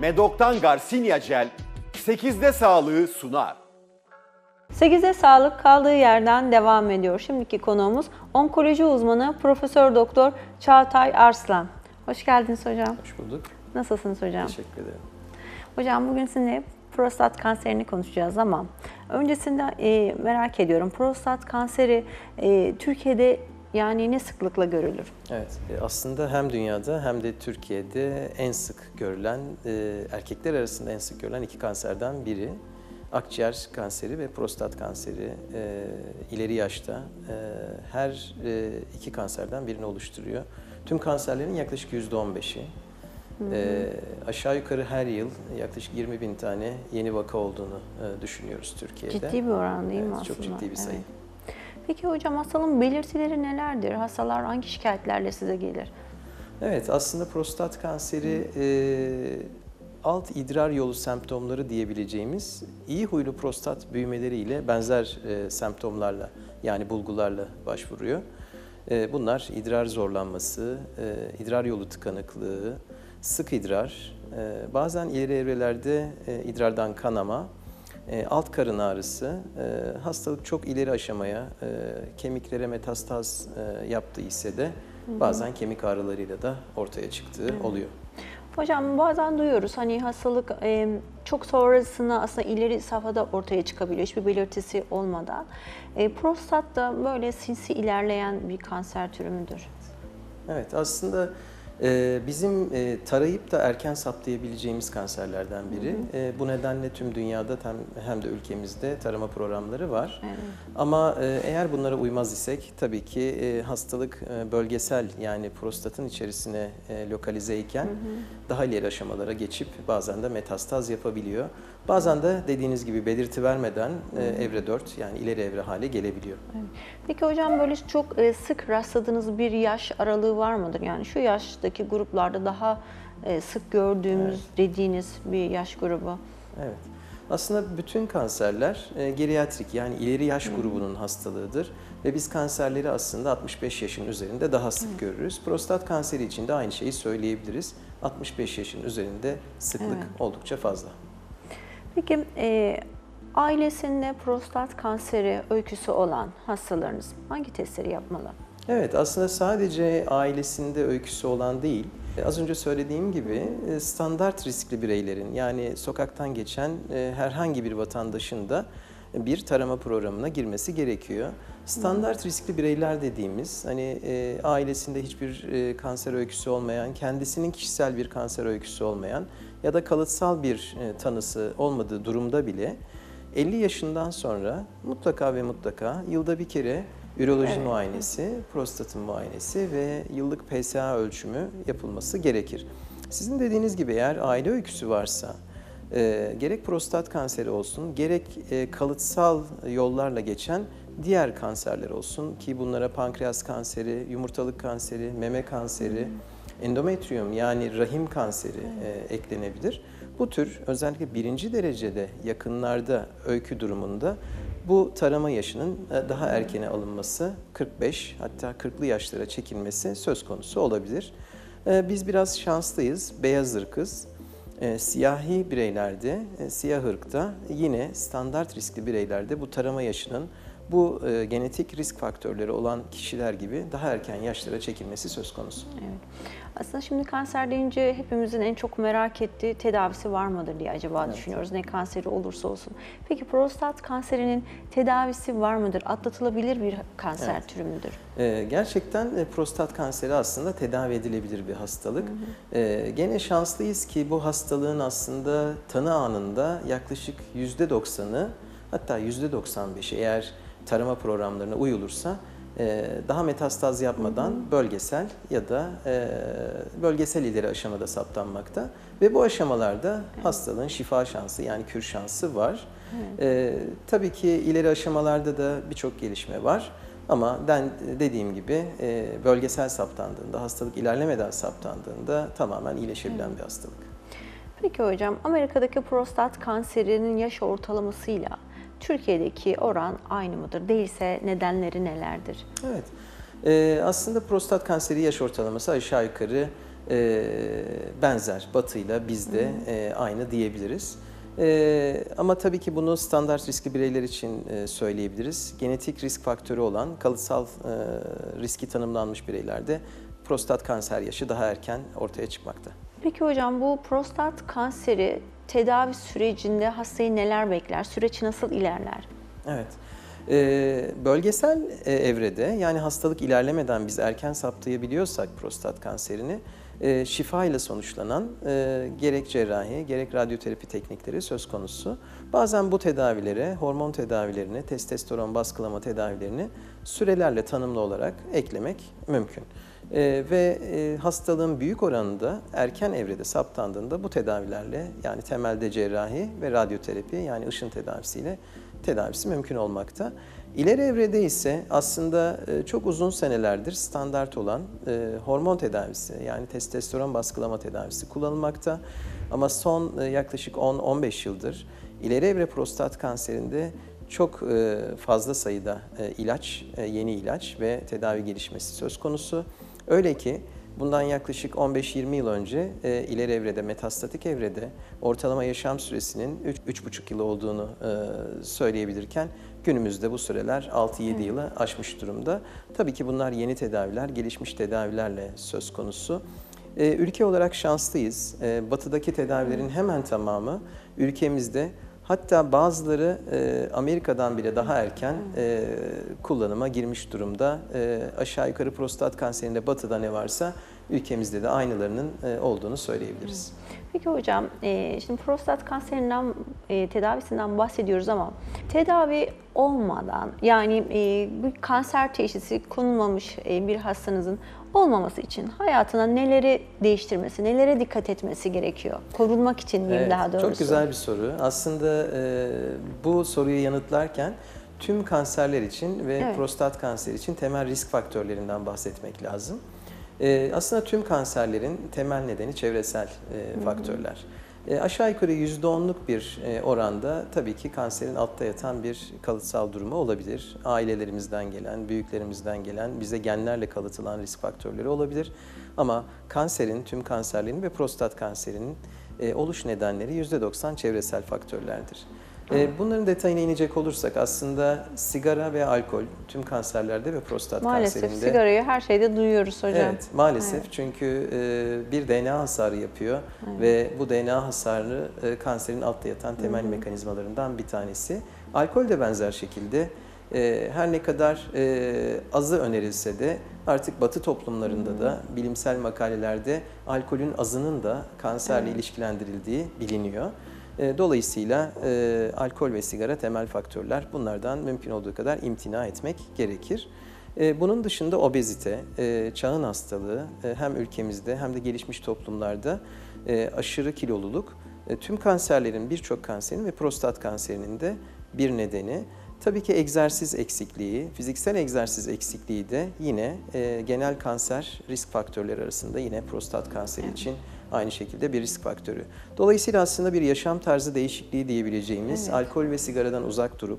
Medok'tan Garcinia Gel 8'de sağlığı sunar. 8'e sağlık kaldığı yerden devam ediyor. Şimdiki konuğumuz onkoloji uzmanı Profesör Doktor Çağatay Arslan. Hoş geldiniz hocam. Hoş bulduk. Nasılsınız hocam? Teşekkür ederim. Hocam bugün sizinle prostat kanserini konuşacağız ama öncesinde e, merak ediyorum. Prostat kanseri e, Türkiye'de yani ne sıklıkla görülür? Evet, e, aslında hem dünyada hem de Türkiye'de en sık görülen, e, erkekler arasında en sık görülen iki kanserden biri. Akciğer kanseri ve prostat kanseri e, ileri yaşta her iki kanserden birini oluşturuyor. Tüm kanserlerin yaklaşık %15'i. E, aşağı yukarı her yıl yaklaşık 20 bin tane yeni vaka olduğunu e, düşünüyoruz Türkiye'de. Ciddi bir oran değil mi Evet, aslında? Çok ciddi bir sayı. Evet. Peki hocam hastalığın belirtileri nelerdir? Hastalar hangi şikayetlerle size gelir? Evet, aslında prostat kanseri e, alt idrar yolu semptomları diyebileceğimiz iyi huylu prostat büyümeleriyle benzer e, semptomlarla yani bulgularla başvuruyor. E, bunlar idrar zorlanması, e, idrar yolu tıkanıklığı, sık idrar, e, bazen ileri evrelerde e, idrardan kanama, e, alt karın ağrısı, e, hastalık çok ileri aşamaya, e, kemiklere metastaz e, yaptığı ise de bazen kemik ağrılarıyla da ortaya çıktığı oluyor. Hocam bazen duyuyoruz hani hastalık e, çok sonrasında aslında ileri safhada ortaya çıkabiliyor hiçbir belirtisi olmadan. E, prostat da böyle sinsi ilerleyen bir kanser türü müdür? Evet, aslında e, bizim e, tarayıp da erken saptayabileceğimiz kanserlerden biri. E, bu nedenle tüm dünyada hem, hem de ülkemizde tarama programları var. Evet. Ama e, eğer bunlara uymaz isek tabii ki e, hastalık e, bölgesel yani prostatın içerisine e, lokalize iken daha ileri aşamalara geçip bazen de metastaz yapabiliyor. Bazen de dediğiniz gibi belirti vermeden e, evre 4 yani ileri evre hale gelebiliyor. Peki hocam böyle çok e, sık rastladığınız bir yaş aralığı var mıdır? Yani şu yaştaki gruplarda daha e, sık gördüğümüz dediğiniz bir yaş grubu. Evet. Aslında bütün kanserler e, geriatrik yani ileri yaş grubunun hastalığıdır ve biz kanserleri aslında 65 yaşın üzerinde daha sık görürüz. Prostat kanseri için de aynı şeyi söyleyebiliriz. 65 yaşın üzerinde sıklık Evet. oldukça fazla. Peki e, ailesinde prostat kanseri öyküsü olan hastalarınız hangi testleri yapmalı? Evet aslında sadece ailesinde öyküsü olan değil, az önce söylediğim gibi e, standart riskli bireylerin yani sokaktan geçen e, herhangi bir vatandaşın da bir tarama programına girmesi gerekiyor. Standart riskli bireyler dediğimiz hani e, ailesinde hiçbir kanser öyküsü olmayan, kendisinin kişisel bir kanser öyküsü olmayan ya da kalıtsal bir tanısı olmadığı durumda bile 50 yaşından sonra mutlaka ve mutlaka yılda bir kere üroloji Evet. muayenesi, prostatın muayenesi ve yıllık PSA ölçümü yapılması gerekir. Sizin dediğiniz gibi eğer aile öyküsü varsa, e, gerek prostat kanseri olsun, gerek e, kalıtsal yollarla geçen diğer kanserler olsun ki bunlara pankreas kanseri, yumurtalık kanseri, meme kanseri, endometrium yani rahim kanseri e, eklenebilir. Bu tür özellikle birinci derecede yakınlarda öykü durumunda bu tarama yaşının e, daha erkene alınması 45 hatta 40'lı yaşlara çekilmesi söz konusu olabilir. E, Biz biraz şanslıyız. Beyaz ırkız. E, siyahi bireylerde, siyah ırkta yine standart riskli bireylerde bu tarama yaşının bu e, genetik risk faktörleri olan kişiler gibi daha erken yaşlara çekilmesi söz konusu. Evet. Aslında şimdi kanser deyince hepimizin en çok merak ettiği tedavisi var mıdır diye acaba Evet. düşünüyoruz ne kanseri olursa olsun. Peki prostat kanserinin tedavisi var mıdır? Atlatılabilir bir kanser Evet. türü müdür? Ee, gerçekten e, prostat kanseri aslında tedavi edilebilir bir hastalık. Ee, gene şanslıyız ki bu hastalığın aslında tanı anında yaklaşık %90'ı hatta %95'i eğer tarama programlarına uyulursa e, daha metastaz yapmadan bölgesel ya da e, bölgesel ileri aşamada saptanmakta ve bu aşamalarda hastalığın şifa şansı yani kür şansı var. E, tabii ki ileri aşamalarda da birçok gelişme var. Ama ben dediğim gibi bölgesel saptandığında, hastalık ilerlemeden saptandığında tamamen iyileşebilen bir hastalık. Peki hocam Amerika'daki prostat kanserinin yaş ortalamasıyla Türkiye'deki oran aynı mıdır? Değilse nedenleri nelerdir? Evet. E, aslında prostat kanseri yaş ortalaması aşağı yukarı e, benzer. Batı'yla bizde e, aynı diyebiliriz. E, ama tabii ki bunu standart riskli bireyler için e, söyleyebiliriz. Genetik risk faktörü olan kalıtsal e, riski tanımlanmış bireylerde prostat kanser yaşı daha erken ortaya çıkmakta. Peki hocam bu prostat kanseri tedavi sürecinde hastayı neler bekler? Süreç nasıl ilerler? Evet. Ee, bölgesel e, evrede yani hastalık ilerlemeden biz erken saptayabiliyorsak prostat kanserini e, şifa ile sonuçlanan e, gerek cerrahi gerek radyoterapi teknikleri söz konusu. Bazen bu tedavilere, hormon tedavilerini, testosteron baskılama tedavilerini sürelerle tanımlı olarak eklemek mümkün. Ee, ve e, hastalığın büyük oranında erken evrede saptandığında bu tedavilerle yani temelde cerrahi ve radyoterapi yani ışın tedavisiyle tedavisi mümkün olmakta. İleri evrede ise aslında e, çok uzun senelerdir standart olan e, hormon tedavisi yani testosteron baskılama tedavisi kullanılmakta. Ama son e, yaklaşık 10-15 yıldır ileri evre prostat kanserinde çok fazla sayıda ilaç, yeni ilaç ve tedavi gelişmesi söz konusu. Öyle ki bundan yaklaşık 15-20 yıl önce e, ileri evrede, metastatik evrede ortalama yaşam süresinin 3-3,5 yıl olduğunu e, söyleyebilirken günümüzde bu süreler 6-7 yılı aşmış durumda. Tabii ki bunlar yeni tedaviler, gelişmiş tedavilerle söz konusu. E, ülke olarak şanslıyız. E, batıdaki tedavilerin hemen tamamı ülkemizde Hatta bazıları e, Amerika'dan bile daha erken e, kullanıma girmiş durumda. E, aşağı yukarı prostat kanserinde batıda ne varsa ülkemizde de aynılarının e, olduğunu söyleyebiliriz. Peki hocam, e, şimdi prostat kanserinden e, tedavisinden bahsediyoruz ama tedavi olmadan yani e, bu kanser teşhisi konulmamış e, bir hastanızın olmaması için hayatına neleri değiştirmesi, nelere dikkat etmesi gerekiyor? Korunmak için diyeyim Evet, daha doğrusu. Çok güzel bir soru. Aslında e, bu soruyu yanıtlarken tüm kanserler için ve Evet. prostat kanseri için temel risk faktörlerinden bahsetmek lazım. E, aslında tüm kanserlerin temel nedeni çevresel e, faktörler. E, aşağı yukarı %10'luk bir e, oranda tabii ki kanserin altta yatan bir kalıtsal durumu olabilir. Ailelerimizden gelen, büyüklerimizden gelen, bize genlerle kalıtılan risk faktörleri olabilir. Ama kanserin, tüm kanserlerin ve prostat kanserinin e, oluş nedenleri %90 çevresel faktörlerdir. E, bunların detayına inecek olursak aslında sigara ve alkol tüm kanserlerde ve prostat Maalesef kanserinde sigarayı her şeyde duyuyoruz hocam. Evet, maalesef Evet. çünkü e, bir DNA hasarı yapıyor ve bu DNA hasarı e, kanserin altta yatan temel mekanizmalarından bir tanesi. Alkol de benzer şekilde e, her ne kadar azı önerilse de artık Batı toplumlarında da bilimsel makalelerde alkolün azının da kanserle ilişkilendirildiği biliniyor. E, Dolayısıyla e, alkol ve sigara temel faktörler. Bunlardan mümkün olduğu kadar imtina etmek gerekir. E, Bunun dışında obezite, e, çağın hastalığı e, hem ülkemizde hem de gelişmiş toplumlarda e, aşırı kiloluluk e, tüm kanserlerin birçok kanserin ve prostat kanserinin de bir nedeni. Tabii ki egzersiz eksikliği, fiziksel egzersiz eksikliği de yine e, genel kanser risk faktörleri arasında yine prostat kanseri için aynı şekilde bir risk faktörü. Dolayısıyla aslında bir yaşam tarzı değişikliği diyebileceğimiz Evet. alkol ve sigaradan uzak durup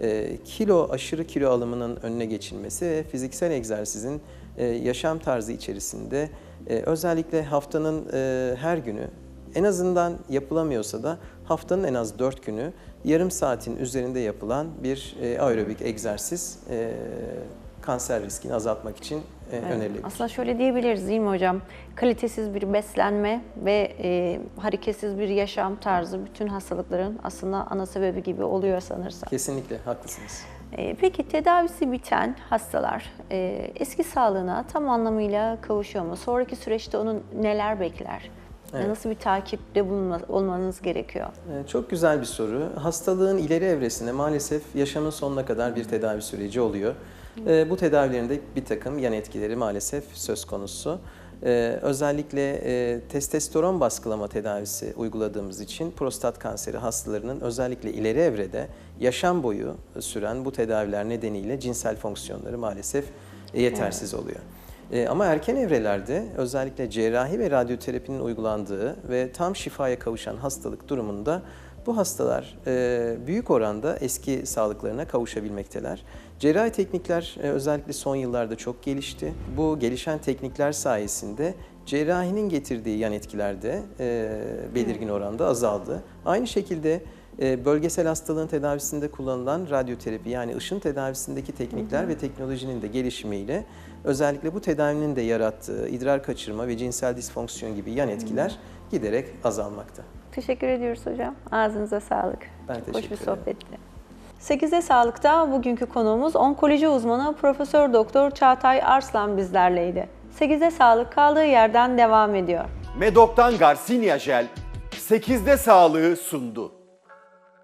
e, kilo aşırı kilo alımının önüne geçilmesi ve fiziksel egzersizin e, yaşam tarzı içerisinde e, özellikle haftanın e, her günü en azından yapılamıyorsa da haftanın en az 4 günü yarım saatin üzerinde yapılan bir e, aerobik egzersiz e, kanser riskini azaltmak için e, Evet. önerilebilir. Aslında şöyle diyebiliriz değil mi hocam? Kalitesiz bir beslenme ve e, hareketsiz bir yaşam tarzı bütün hastalıkların aslında ana sebebi gibi oluyor sanırsam. Kesinlikle haklısınız. E, peki tedavisi biten hastalar e, eski sağlığına tam anlamıyla kavuşuyor mu? Sonraki süreçte onun neler bekler? Evet. Nasıl bir takipte bulunma, olmanız gerekiyor? Ee, Çok güzel bir soru. Hastalığın ileri evresinde maalesef yaşamın sonuna kadar bir tedavi süreci oluyor. Ee, Bu tedavilerin de bir takım yan etkileri maalesef söz konusu. Ee, Özellikle e, testosteron baskılama tedavisi uyguladığımız için prostat kanseri hastalarının özellikle ileri evrede yaşam boyu süren bu tedaviler nedeniyle cinsel fonksiyonları maalesef yetersiz oluyor. E, ama erken evrelerde özellikle cerrahi ve radyoterapinin uygulandığı ve tam şifaya kavuşan hastalık durumunda bu hastalar e, büyük oranda eski sağlıklarına kavuşabilmekteler. Cerrahi teknikler e, özellikle son yıllarda çok gelişti. Bu gelişen teknikler sayesinde cerrahinin getirdiği yan etkiler de e, belirgin oranda azaldı. Aynı şekilde bölgesel hastalığın tedavisinde kullanılan radyoterapi yani ışın tedavisindeki teknikler ve teknolojinin de gelişimiyle özellikle bu tedavinin de yarattığı idrar kaçırma ve cinsel disfonksiyon gibi yan etkiler giderek azalmakta. Teşekkür ediyoruz hocam. Ağzınıza sağlık. Ben Çok hoş bir ederim. sohbetti. 8'de Sağlık'ta bugünkü konuğumuz onkoloji uzmanı Profesör Doktor Çağatay Arslan bizlerleydi. 8'de Sağlık kaldığı yerden devam ediyor. Medok'tan Garcinia Jel 8'de sağlığı sundu.